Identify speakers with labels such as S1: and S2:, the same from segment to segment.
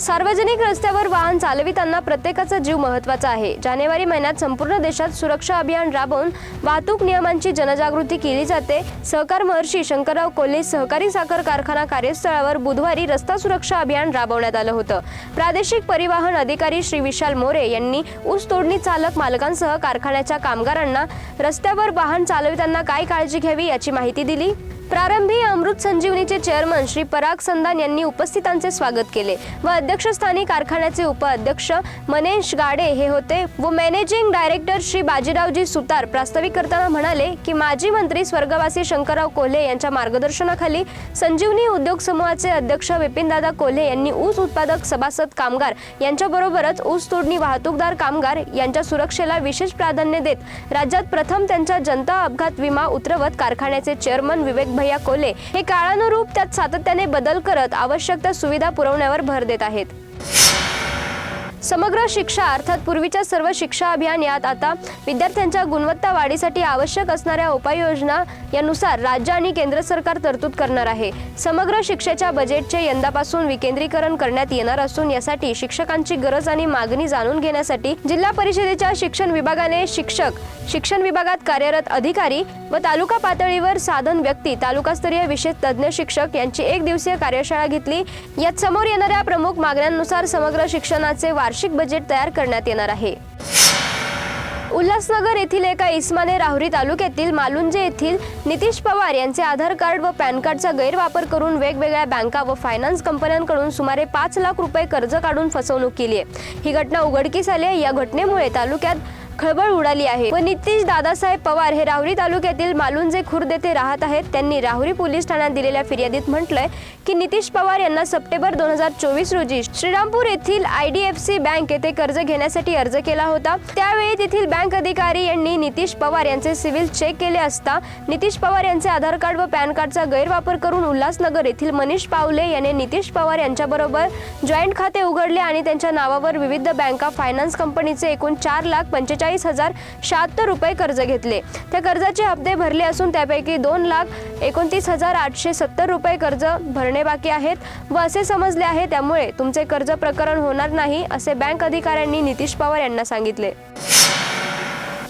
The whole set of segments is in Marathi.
S1: सार्वजनिक रस्त्यावर वाहन चालविताना प्रत्येकाचा जीव महत्त्वाचा आहे. जानेवारी महिन्यात संपूर्ण देशात सुरक्षा अभियान राबवून वाहतूक नियमांची जनजागृती केली जाते. सहकार महर्षी शंकरराव कोल्हे सहकारी साखर कारखाना कार्यस्थळावर बुधवारी रस्ता सुरक्षा अभियान राबवण्यात आलं होतं. प्रादेशिक परिवहन अधिकारी श्री विशाल मोरे यांनी ऊस तोडणी चालक मालकांसह कारखान्याच्या कामगारांना रस्त्यावर वाहन चालविताना काय काळजी घ्यावी याची माहिती दिली. प्रारंभी अमृत संजीवनीचे चेअरमन श्री पराग संदान यांनी उपस्थितांचे स्वागत केले व अध्यक्षस्थानी कारखान्याचे उपाध्यक्ष मनेश गाडे हे होते व मॅनेजिंग डायरेक्टर श्री बाजीरावजी सुतार प्रास्ताविक करताना म्हणाले की माजी मंत्री स्वर्गवासी शंकरराव कोल्हे यांच्या मार्गदर्शनाखाली संजीवनी उद्योग समूहाचे अध्यक्ष विपिनदादा कोल्हे यांनी ऊस उत्पादक सभासद कामगार यांच्याबरोबरच ऊस तोडणी वाहतूकदार कामगार यांच्या सुरक्षेला विशेष प्राधान्य देत राज्यात प्रथम त्यांचा जनता अपघात विमा उतरवत कारखान्याचे चेअरमन विवेक भैया कोले हे काळानुरूप त्यात सातत्याने बदल करत आवश्यक त्या सुविधा पुरवण्यावर भर देत आहेत. समग्र शिक्षा अर्थात पूर्वीच्या सर्व शिक्षा अभियान यात आता विद्यार्थ्यांच्या गुणवत्ता वाढीसाठी आवश्यक असणाऱ्या उपाययोजना यानुसार राज्य आणि केंद्र सरकार तरतूद करणार आहे. समग्र शिक्षेच्या बजेटचे यंदापासून विकेंद्रीकरण करण्यात येणार असून यासाठी शिक्षकांची गरज आणि मागणी जाणून घेण्यासाठी जिल्हा परिषदेच्या शिक्षण विभागाने शिक्षक शिक्षण विभागात कार्यरत अधिकारी व तालुका पातळीवर साधन व्यक्ती तालुकास्तरीय विशेष तज्ज्ञ शिक्षक यांची एक दिवसीय कार्यशाळा घेतली. यात समोर येणाऱ्या प्रमुख मागण्यांनुसार समग्र शिक्षणाचे वार्षिक बजेट तयार करण्यात येणार आहे. उल्हासनगर येथील एका इस्माने राहुरी तालुक्यातील मालुंजे येथील नितीश पवार यांचे आधार कार्ड व पॅन कार्डचा गैरवापर करून वेगवेगळ्या बँका व फायनान्स कंपन्यांकडून सुमारे पाच लाख रुपये कर्ज काढून फसवणूक केली आहे. ही घटना उघडकीस आली आहे. या घटनेमुळे तालुक्यात खळबळ उडाली आहे. व नितीश दादासाहेब पवार हे राहुरी तालुक्यातील मालुंजे खुर्द येथे राहत आहेत. त्यांनी राहुरी पोलीस ठाण्यात दिलेल्या फिर्यादीत म्हटलंय की नितीश पवार यांना सप्टेंबर दोन हजार चोवीस रोजी श्रीरामपूर येथील I D F C bank येथे कर्ज घेण्यासाठी अर्ज केला होता. त्यावेळी तेथील बँक अधिकारी यांनी नितीश पवार यांचे सिव्हिल चेक केले असता नितीश पवार यांचे आधार कार्ड व पॅन कार्डचा गैरवापर करून उल्हासनगर येथील मनीष पावले याने नितीश पवार यांच्याबरोबर जॉईंट खाते उघडले आणि त्यांच्या नावावर विविध बँका फायनान्स कंपनीचे एकूण चार लाख पंचेचाळीस हजार शहात्तर रुपये कर्ज घेतले. त्या कर्जाचे हप्ते भरले असून त्यापैकी दोन लाख एकोणतीस हजार आठशे सत्तर रुपये कर्ज भरणे बाकी आहेत व असे समजले आहे त्यामुळे तुमचे कर्ज प्रकरण होणार नाही असे बँक अधिकाऱ्यांनी नितीश पवार यांना सांगितले.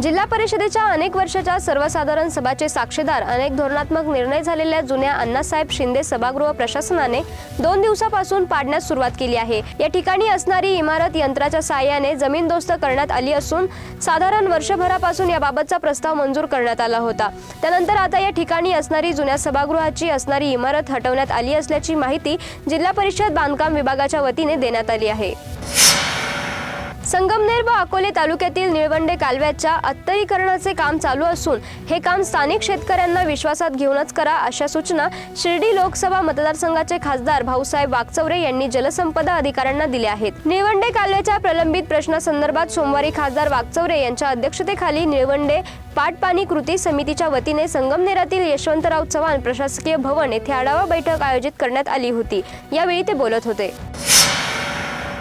S1: जिल्हा परिषदेच्या अनेक वर्षाच्या सर्वसाधारण सभाचे साक्षीदार अनेक धोरणात्मक निर्णय झालेल्या जुन्या अण्णासाहेब शिंदे सभागृह प्रशासनाने दोन दिवसापासून पाडण्यास सुरुवात केली आहे. या ठिकाणी असणारी इमारत यंत्राच्या साहाय्याने जमीनदोस्त करण्यात आली असून साधारण वर्षभरापासून याबाबतचा प्रस्ताव मंजूर करण्यात आला होता. त्यानंतर आता या ठिकाणी असणारी जुन्या सभागृहाची असणारी इमारत हटवण्यात आली असल्याची माहिती जिल्हा परिषद बांधकाम विभागाच्या वतीने देण्यात आली आहे. संगमनेर व अकोले तालुक्यातील निळवंडे कालव्याच्या अत्तरीकरणाचे काम चालू असून हे काम स्थानिक शेतकऱ्यांना विश्वासात घेऊनच करा अशा सूचना शिर्डी लोकसभा मतदारसंघाचे खासदार भाऊसाहेब वागचौरे यांनी जलसंपदा अधिकाऱ्यांना दिल्या आहेत. निळवंडे कालव्याच्या प्रलंबित प्रश्नासंदर्भात सोमवारी खासदार वागचौरे यांच्या अध्यक्षतेखाली निळवंडे पाटपाणी कृती समितीच्या वतीने संगमनेरातील यशवंतराव चव्हाण प्रशासकीय भवन येथे आढावा बैठक आयोजित करण्यात आली होती. यावेळी ते बोलत होते.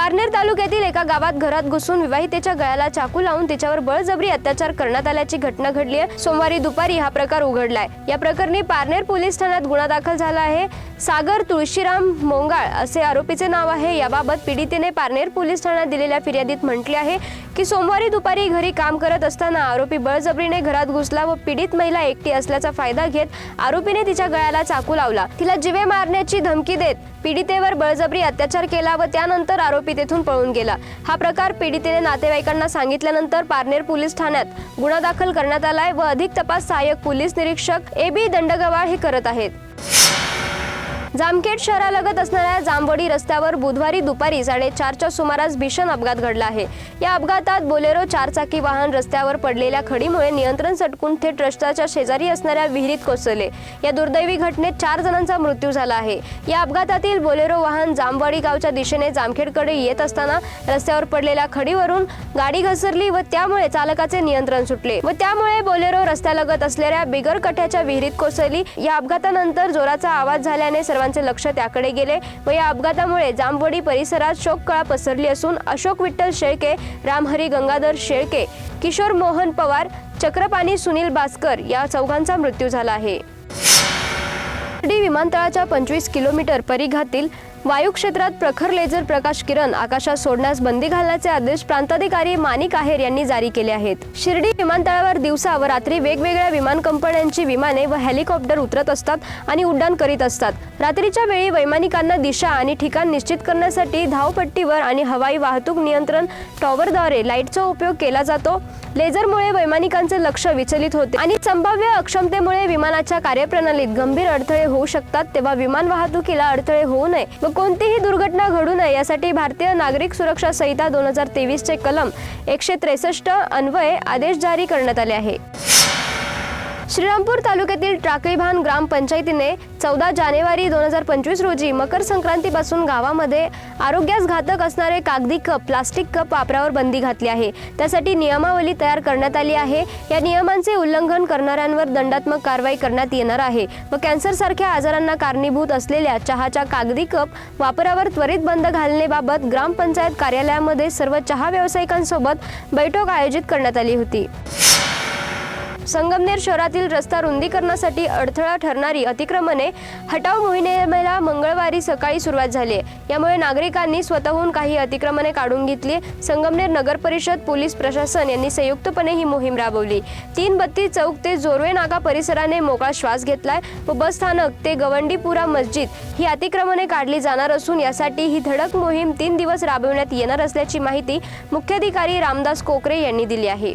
S1: पारनेर तालुक्यातील एका गावात घरात घुसून विवाहितेच्या गळ्याला चाकू लावून तिच्यावर बळजबरी अत्याचार करण्यात आल्याची घटना घडली आहे. सोमवारी दुपारी हा प्रकार उघडलाय. या प्रकरणी पारनेर पोलीस ठाण्यात गुन्हा दाखल झाला आहे. सागर तुळशीराम मोंगाळ असे आरोपीचे नाव आहे. याबाबत पीडितेने पारनेर पोलीस ठाण्यात दिलेल्या फिर्यादीत म्हटले आहे की सोमवारी दुपारी घरी काम करत असताना आरोपी बळजबरीने घरात घुसला व पीडित महिला एकटी असल्याचा फायदा घेत आरोपीने तिच्या गळ्याला चाकू लावला. तिला जिवे मारण्याची धमकी देत पीडितेवर बळजबरी अत्याचार केला व त्यानंतर आरोपी तेथून पळून गेला. हा प्रकार पीडितेने नातेवाईकांना सांगितल्यानंतर पारनेर पोलीस ठाण्यात गुन्हा दाखल करण्यात आलाय व अधिक तपास सहाय्यक पोलीस निरीक्षक ए बी दंडगवाळ हे करत आहेत. जामखेड शहरालगत असणाऱ्या जांभवडी रस्त्यावर बुधवारी दुपारी साडेचारच्या सुमारास भीषण अपघात घडला आहे. या अपघातात बोलेरो चारचाकी वाहन रस्त्यावर पडलेल्या खडीमुळे नियंत्रण सटकून थेट रस्त्याच्या शेजारी असणाऱ्या विहिरीत कोसळले. या दुर्दैवी घटनेत चार जणांचा मृत्यू झाला आहे. या अपघातातील बोलेरो वाहन जामवाडी गावच्या दिशेने जामखेडकडे येत असताना रस्त्यावर पडलेल्या खडीवरून गाडी घसरली व त्यामुळे चालकाचे नियंत्रण सुटले व त्यामुळे बोलेरो रस्त्यालगत असलेल्या बिगर कठ्याच्या विहिरीत कोसळली. या अपघातानंतर जोराचा आवाज झाल्याने सर्वांचे लक्ष त्याकडे गेले व या अपघातामुळे जांबवडी परिसरात शोककळा पसरली असून अशोक विठ्ठल शेळके रामहरी गंगाधर शेळके किशोर मोहन पवार चक्रपाणी सुनील भास्कर या चौघांचा मृत्यू झाला आहे. विमानतळाच्या पंचवीस किलोमीटर परिघातील वायू क्षेत्रात प्रखर लेझर प्रकाश किरण आकाशात सोडण्यास बंदी घालण्याचे आदेश प्रांताधिकारी मानिक आहेर यांनी जारी केले आहेत. शिर्डी विमानतळावर दिवसा व रात्री वेगवेगळ्या विमान कंपन्यांची विमाने व हेलिकॉप्टर उतरत असतात आणि उड्डाण करीत असतात. रात्रीच्या वेळी वैमानिकांना दिशा आणि ठिकाण निश्चित करण्यासाठी धावपट्टीवर आणि हवाई वाहतूक नियंत्रण टॉवरद्वारे लाईटचा उपयोग केला जातो. लेझरमुळे वैमानिकांचे लक्ष विचलित होते आणि संभाव्य अक्षमतेमुळे विमानाच्या कार्यप्रणालीत गंभीर अडथळे होऊ शकतात तेव्हा विमान वाहतुकीला अडथळे होऊ नये व कोणतीही दुर्घटना घडू नये यासाठी भारतीय नागरिक सुरक्षा संहिता दोन हजार तेवीसचे कलम एकशे त्रेसष्ट अन्वये आदेश जारी करण्यात आले आहे. श्रीरामपूर तालुक्यातील टाकळीभान ग्रामपंचायतीने चौदा जानेवारी दोन हजार पंचवीस रोजी मकर संक्रांतीपासून गावामध्ये आरोग्यास घातक असणारे कागदी कप प्लास्टिक कप वापरावर बंदी घातली आहे. त्यासाठी नियमावली तयार करण्यात आली आहे. या नियमांचे उल्लंघन करणाऱ्यांवर दंडात्मक कारवाई करण्यात येणार आहे. व कॅन्सरसारख्या आजारांना कारणीभूत असलेल्या चहाच्या कागदी कप वापरावर त्वरित बंद घालण्याबाबत ग्रामपंचायत कार्यालयामध्ये सर्व चहा व्यावसायिकांसोबत बैठक आयोजित करण्यात आली होती. संगमनेर शहरातील रस्ता रुंदीकरणासाठी अडथळा ठरणारी अतिक्रमणे हटाव मोहिमेला मंगळवारी सकाळी सुरुवात झाली आहे. यामुळे नागरिकांनी स्वतःहून काही अतिक्रमणे काढून घेतली संगमनेर नगर परिषद पोलीस प्रशासन यांनी संयुक्तपणे ही मोहीम राबवली. तीन बत्ती चौक ते जोरवे नाका परिसराने मोकळा श्वास घेतलाय व बस स्थानक ते गवंडीपुरा मस्जिद ही अतिक्रमणे काढली जाणार असून यासाठी ही धडक मोहीम तीन दिवस राबविण्यात येणार असल्याची माहिती मुख्याधिकारी रामदास कोकरे यांनी दिली आहे.